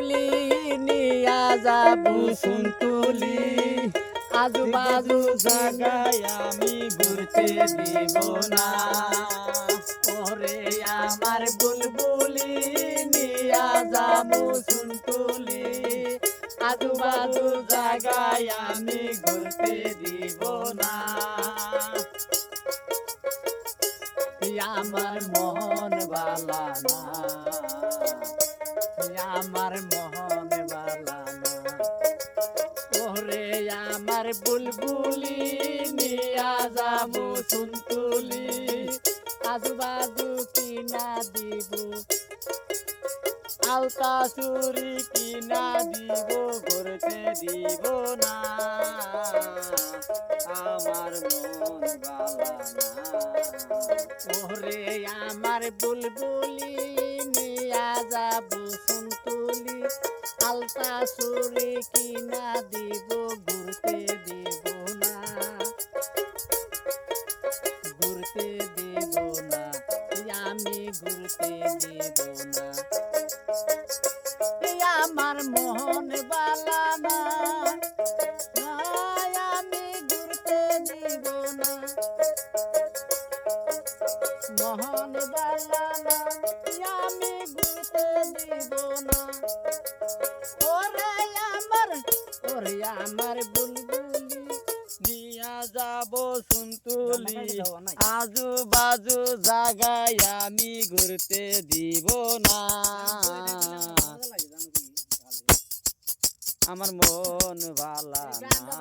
বুলবুলি নিয়া যাব সুন্তুলি আজু বাজু জায়গায় আমি ঘুরতে দিব না। ওরে আমার বুলবুলি, নিয়া যাব সুন্তুলি আজু বাজু জায়গায় আমি ঘুরতে দিব না। আমার মন বালা না। আমার মন বালা ওরে আমার বুলবুলি, নিয়া যাব সুন্তুলি আজু বাজু কিনা দিব, আলতা চুরি কিনা দিব, ঘুরতে দিব না। আমার মন বালা না বুলবুলি নিয়া যাব সুন্তুলি, আলতা চুরি কিনা দিব, ঘুরতে দিব না। ঘুরতে দিব না, আমি ঘুরতে দিব না। আমার মোহন বালা না আমি ঘুরতে দিব না। মোহন বালা না আমি ঘুরতে দিব না। ওরে আমার ওরে আমার বুলবুলি নিয়া যাব সুন্তুলি। আজু বাজু জায়গায় আমি ঘুরতে দিব না। আমার মন ভালা না।